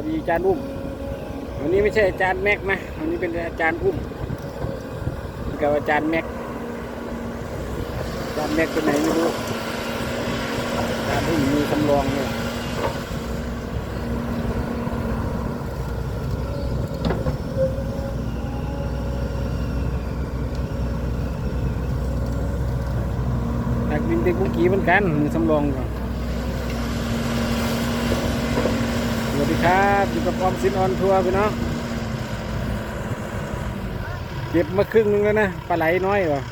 วัสดีอาจารย์อุ้มวันนี้ไม่ใช่อาจารย์แม็กนะวันนี้เป็นอาจารย์อุ้มกับอาจารย์แม็กอาจารย์แม็กเป็นไหนไม่รู้อาจารย์อุ้มมีคำลองเนี่ยตักดินเด็กบุกี้เหมือนกันมีสำรองก่อน สวัสดี ครับอยู่กับออมสินออนทัวร์พี่น้องเก็บมาครึ่งนึงแล้วนะปลาไหลน้อยวะ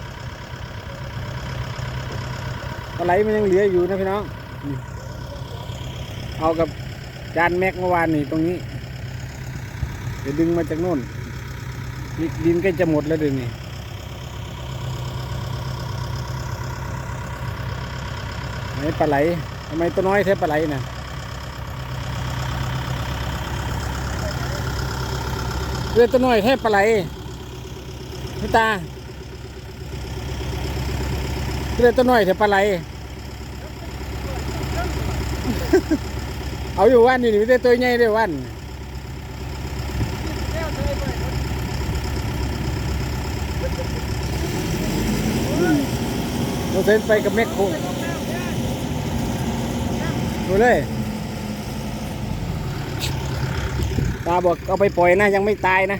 ปลาไหลมันยังเหลืออยู่นะพี่น้องเอากับจานแม็กเมื่อวานนี่ตรงนี้เดี๋ยวดึงมาจากโน่นดินใกล้จะหมดแล้วเดี๋ยวนี้ไหนปลาไหลทำไมตัวน้อยแท้ปลาไหลน่ะ รือตัวน้อยแทบปลาไหลพี่ตาเรือตัวน้อยแทบปลาไหลเอาอยู่วันนี่ไม่ได้ตัวใหญ่เดียวันเราเดินไปกับแม็กโคดูเลย ตาบอกเอาไปปล่อยนะยังไม่ตายนะ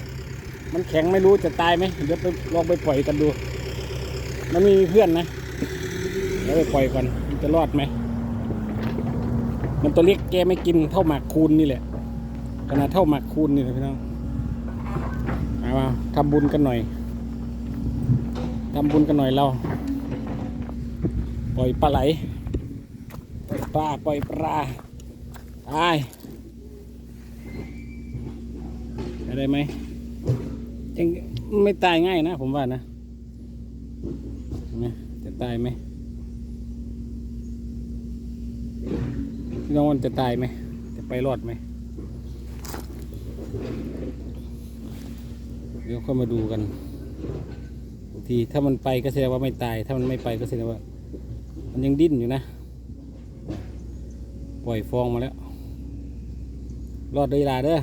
มันแข็งไม่รู้จะตายไหมเดี๋ยวไปลองไปปล่อยกันดู มันมีเพื่อนนะเดี๋ยวไปปล่อยก่อนมันจะรอดไหม มันตัวเล็กแกไม่กินเท่าหมากคูนนี่แหละขนาดเท่าหมากคูนนี่เลยพี่น้องเอามาทำบุญกันหน่อยทำบุญกันหน่อยเรา ปล่อยปลาไหล ปล่อยปลา ปล่อยปลาตาย ไรไหมยังไม่ตายง่ายนะ ผมว่านะนไหมจะตายไหมน้องมันจะตายไหมจะไปรอดไหมเดี๋ยวค่อยมาดูกันบางทีถ้ามันไปก็แสดงว่าไม่ตาย ถ้ามันไม่ไปก็แสดงว่า มันยังดิ้นอยู่นะ ปล่อยฟองมาแล้ว รอดได้เลาเด้อ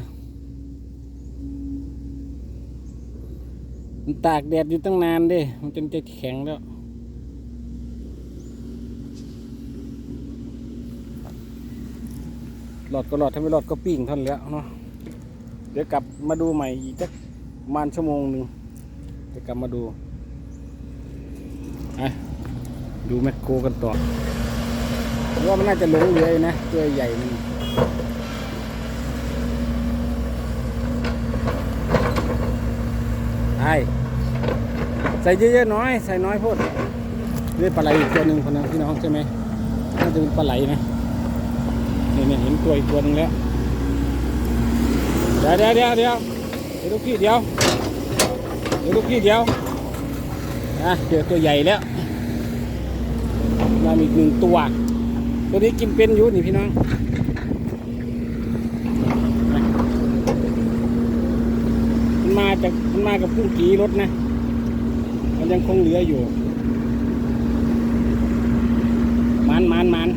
มัน ตากแดดอยู่ตั้งนานเด้มันจนจะแข็งแล้วหลอดก็หลอดถ้าไม่หลอดก็ปิ้งท่านแล้วเนาะเดี๋ยวกลับมาดูใหม่อีกสักประมาณชั่วโมงหนึ่งเดี๋ยวกลับมาดูอะดูแมคโครกันต่อเพราะว่ามันน่าจะหลงเหลืออยู่นะตัวใหญ่มัน ไอ้ใส่เยอะๆน้อย ใส่น้อยพดเรียกปลาไหลอีกตัวหนึ่งคนนั้นพี่น้องใช่ไหมน่าจะเป็นปลาไหลนะเนี่ยเนี่เห็นตัวอีกตัวหนึ่งแล้ว เดี๋ยวเดี๋ยวเดี๋ยวเดี๋ยวเดี๋ยวลูกพี่เดี๋ยวเดี๋ยวลูกพี่เดี๋ยวอะเจอตัวใหญ่แล้วมาอีกหนึ่งตัว ตัวนี้กินเป็นอยู่นี่พี่น้อง มันมาจากมันมากับพุ่งกีรถนะ มันยังคงเหลืออยู่มันมันมัน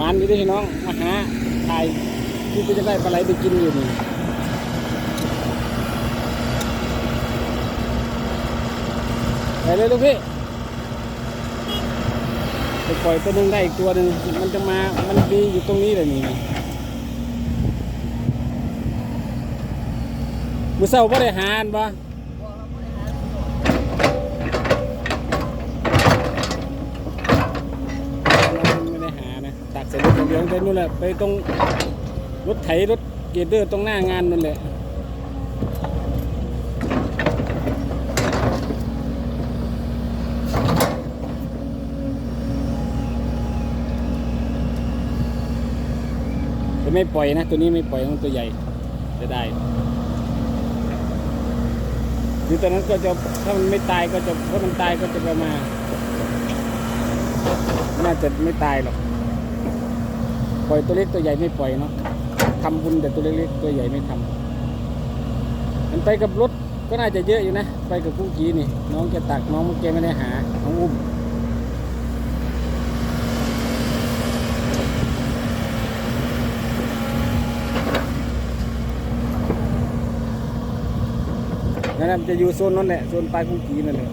มันอยู่ด้วยน้องมาหาถ่ายที่จะได้ปลาไหลไปกินอยู่นี่ไปเลยลูกพี่ไปปล่อยตัวหนึ่งได้อีกตัวหนึ่งมันจะมา มันดีอยู่ตรงนี้เลยนี่ มือเศร้าไ่ได้หานบ่ไม่ได้หานะตักเสร็จรถอย่างเดียวไปนู่นแหละไปตรงรถไถรถเกรดเดอร์ตรงหน้างานนั่นแหละจะไม่ปล่อยนะ ตัวนี้ไม่ปล่อยมันตัวใหญ่จะได้ หรือตอนนั้นก็จะถ้ามันไม่ตายก็จะถ้ามันตายก็จะประมาณน่าจะไม่ตายหรอกปล่อยตัวเล็กตัวใหญ่ไม่ปล่อยเนาะทำบุญแต่ตัวเล็กๆตัวใหญ่ไม่ทำมันไปกับรถก็น่าจะเยอะอยู่นะ ไปกับกู้กี้นี่ น้องจะตักน้องเมื่อกี้ไม่ได้หาน้องอุ้ม นั่นนะมันจะอยู่โซนนั้นแหละโซนปลายกุ้งกีนั่นแหละ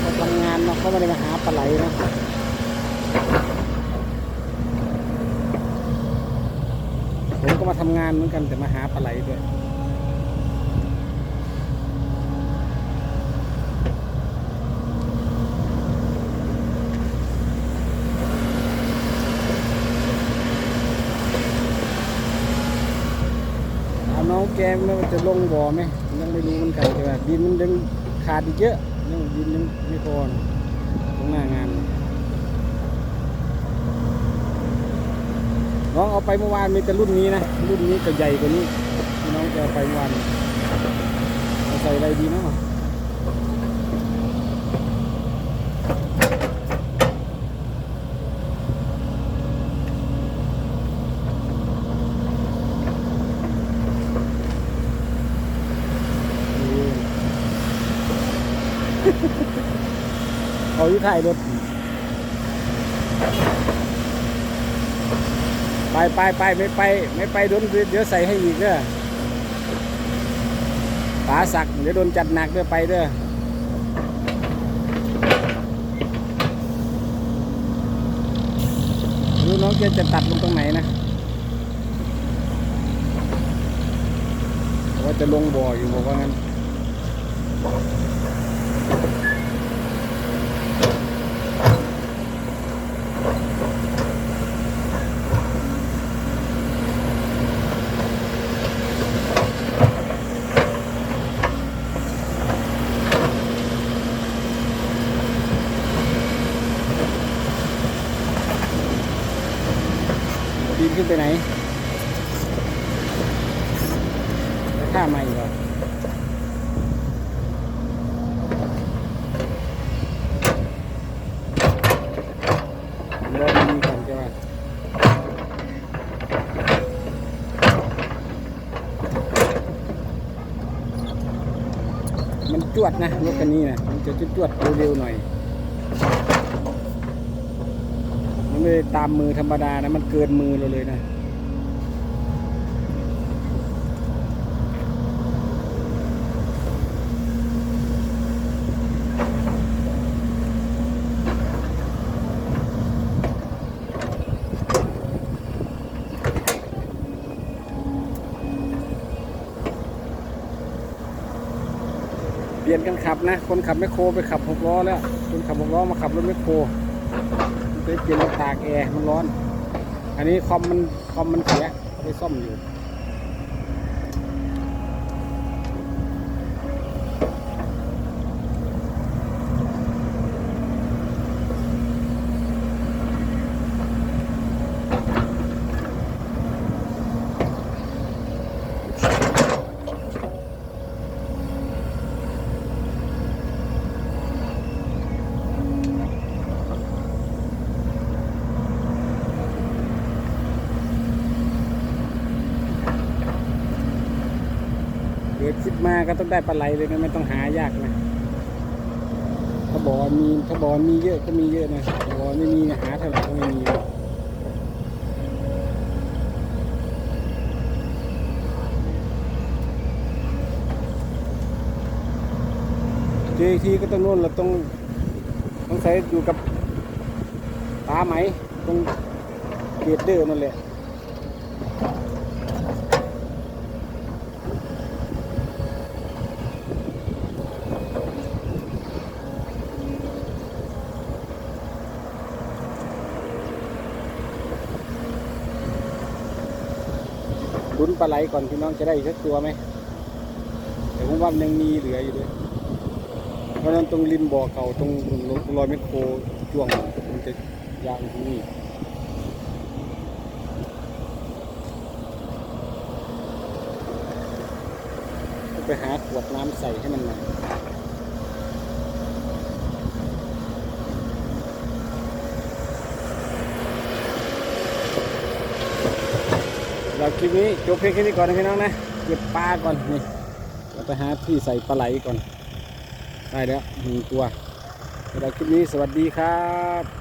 เขาทำงานเนาะเขาไม่ได้มาหาปลาไหลนะผมก็มาทำงานเหมือนกันแต่มาหาปลาไหลด้วย เอาน้อง แกมแล้วมันจะลงบ่อไหมยังไม่รู้เหมันกันแต่ว่าดินมันยังขาดอีกเยอะยังดินยังไม่พอนตรงหน้างานน้องเอาไปเมื่อวานมีแต่รุ่นนี้นะรุ่นนี้ก็ใหญ่กว่านี้น้องจะเอาไปเมื่อวานใส่อะไรดีเนาะนี่ เอาอยู่ถ่ายรถ ไปไปไปไม่ไป ไม่ไปโดนเดี๋ยวใส่ให้อีกเด้อป๋าสักเดี๋ยวโดนจัดหนักเด้อไปเด้อรู้น้องแกจะตัดลงตรงไหนนะว่าจะลงบ่ออยู่บอกว่างั้น ปีนขึ้นไปไหนไปข้ามมาอีกเหรอรอมันมีก่อนจะว่ามันจ วดนะรถคันนี้นะมันจะจวดเร็วๆหน่อย มันไม่ได้ตามมือธรรมดานะ มันเกินมือเราเลยนะ ลี่ยนกันขับนะ คนขับแมคโครไปขับหกล้อแล้ว คนขับหกล้อมาขับรถแมคโครไปเปลี่ยนตากแอร์มันร้อน อันนี้คอมมันคอมมันเสียไปซ่อมอยู่ คิดมาก็ต้องได้ปลาไหลเลยนะไม่ต้องหายากนะถ้าบอมีถ้าบอมีเยอะก็มีเยอะนะถ้าบอไม่มีหาเท่าไหร่ก็ไม่มีเจอทีก็ต้องโน่นเราต้องต้องใช้อยู่กับปลาไหมตรงเกตเดอร์นั่นแหละ ปลาไหลก่อนพี่น้องจะได้อีกสักตัวไหมแต่ผมว่ายังมีเหลืออยู่ด้วยเพราะนั้นตรงริมบ่อเก่าตรงรอยเมคโครช่วงมันจะยาวที่นี่ไปหาขวดน้ำใส่ให้มันหน่อย ราคลิปนี้จบเพียงแค่นี้ก่อนนะพี่น้องนะเก็บปลาก่อนนี่เราไปหาที่ใส่ปลาไหลก่อนได้แล้วหนึ่งตัวสำหรับคลิปนี้สวัสดีครับ